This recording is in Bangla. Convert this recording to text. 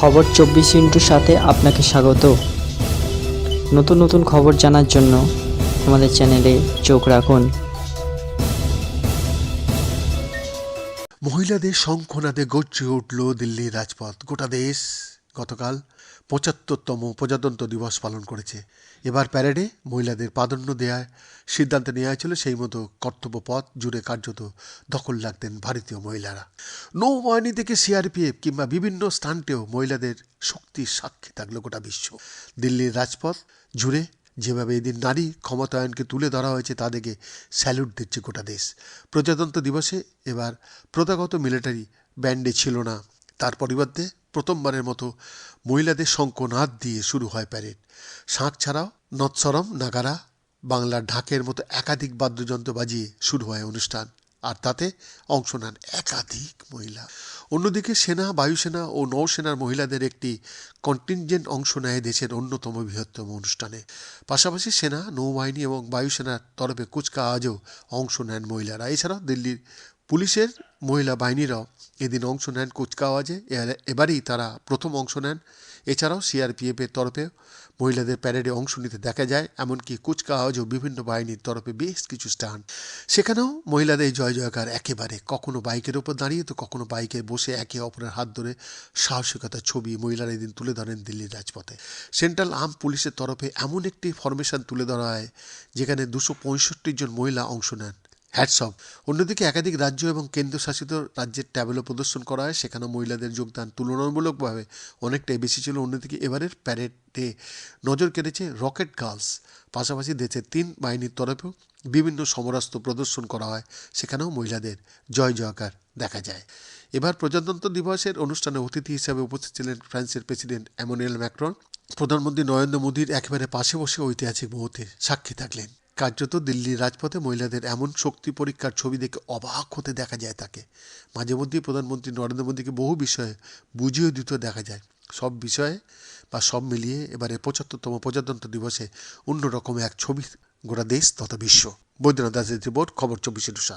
খবর চব্বিশ ইন্টুর সাথে আপনাকে স্বাগত। নতুন নতুন খবর জানার জন্য আমাদের চ্যানেলে চোখ রাখুন। মহিলাদের শঙ্খনাদে গর্জে উঠল দিল্লির রাজপথ। গোটা দেশ গতকাল পঁচাত্তরতম প্রজাতন্ত্র দিবস পালন করেছে। এবার প্যারেডে মহিলাদের প্রাধান্য দেওয়ার সিদ্ধান্ত নেওয়া হয়েছিল, সেই মতো কর্তব্য পথ জুড়ে কার্যত দখল রাখতেন ভারতীয় মহিলারা। নৌবাহিনী থেকে সিআরপিএফ কিংবা বিভিন্ন স্থানটেও মহিলাদের শক্তির সাক্ষী থাকল গোটা বিশ্ব। দিল্লির রাজপথ জুড়ে যেভাবে এদিন নারী ক্ষমতায়নকে তুলে ধরা হয়েছে, তা দেখে স্যালুট দিচ্ছে গোটা দেশ। প্রজাতন্ত্র দিবসে এবার প্রথাগত মিলিটারি ব্যান্ডে ছিল না। তার পরিবর্তে প্রথমবারের মতো মহিলাদের শঙ্কনাদ দিয়ে শুরু হয় প্যারেড। শাঁখ ছাড়াও নৎসরম, নাগারা, বাংলার ঢাকের মতো একাধিক বাদ্যযন্ত্র বাজিয়ে শুরু হয় অনুষ্ঠান। আর তাতে অংশ নেন একাধিক মহিলা। অন্যদিকে সেনা, বায়ুসেনা ও নৌসেনার মহিলাদের একটি কন্টিনজেন্ট অংশ নেয় দেশের অন্যতম বৃহত্তম অনুষ্ঠানে। পাশাপাশি সেনা, নৌবাহিনী এবং বায়ুসেনার তরফে কুচকাওয়াজেও অংশ নেন মহিলারা। এছাড়াও দিল্লির পুলিশের মহিলা বাহিনীরাও এদিন অংশ নেন কুচকাওয়াজে। এবারেই তারা প্রথম অংশ নেন। এছাড়াও সিআরপিএফের তরফে মহিলাদের প্যারেডে অংশ নিতে দেখা যায়, এমনকি কুচকাওয়াজেও বিভিন্ন বাহিনীর তরফে বেশ কিছু স্টান সেখানেও মহিলাদের জয় জয়কার একেবারে কখনো বাইকের ওপর দাঁড়িয়ে তো কখনো বাইকে বসে একে অপরের হাত ধরে সাহসিকতার ছবি মহিলারা এদিন তুলে ধরেন দিল্লির রাজপথে। সেন্ট্রাল আর্ম পুলিশের তরফে এমন একটি ফরমেশন তুলে ধরা হয়, যেখানে দুশো পঁয়ষট্টি জন মহিলা অংশ নেন। হ্যাটসঅপ অন্যদিকে একাধিক রাজ্য এবং কেন্দ্রশাসিত রাজ্যের ট্যাবেলও প্রদর্শন করা হয়। সেখানে মহিলাদের যোগদান তুলনামূলকভাবে অনেকটাই বেশি ছিল। অন্যদিকে এবারের প্যারেডে নজর কেড়েছে রকেট গার্লস পাশাপাশি দেশের তিন বাহিনীর তরফেও বিভিন্ন সমরাস্ত্র প্রদর্শন করা হয়। সেখানেও মহিলাদের জয় জয়কার দেখা যায়। এবার প্রজাতন্ত্র দিবসের অনুষ্ঠানে অতিথি হিসেবে উপস্থিত ছিলেন ফ্রান্সের প্রেসিডেন্ট এমানুয়েল ম্যাক্রন। প্রধানমন্ত্রী নরেন্দ্র মোদীর একেবারে পাশে বসে ঐতিহাসিক মুহূর্তে সাক্ষী থাকলেন। কার্যত দিল্লির রাজপথে মহিলাদের এমন শক্তি পরীক্ষার ছবি দেখে অবাক হতে দেখা যায় তাকে। মাঝে মধ্যেই প্রধানমন্ত্রী নরেন্দ্র মোদীকে বহু বিষয়ে বুঝিয়ে দিতে দেখা যায়। সব বিষয়ে বা সব মিলিয়ে এবারে পঁচাত্তরতম প্রজাতন্ত্র দিবসে অন্যরকম এক ছবি গোটা দেশ তথা বিশ্ব। বৈদ্যনাথ দাসের রিপোর্ট, খবর চব্বিশে টুসা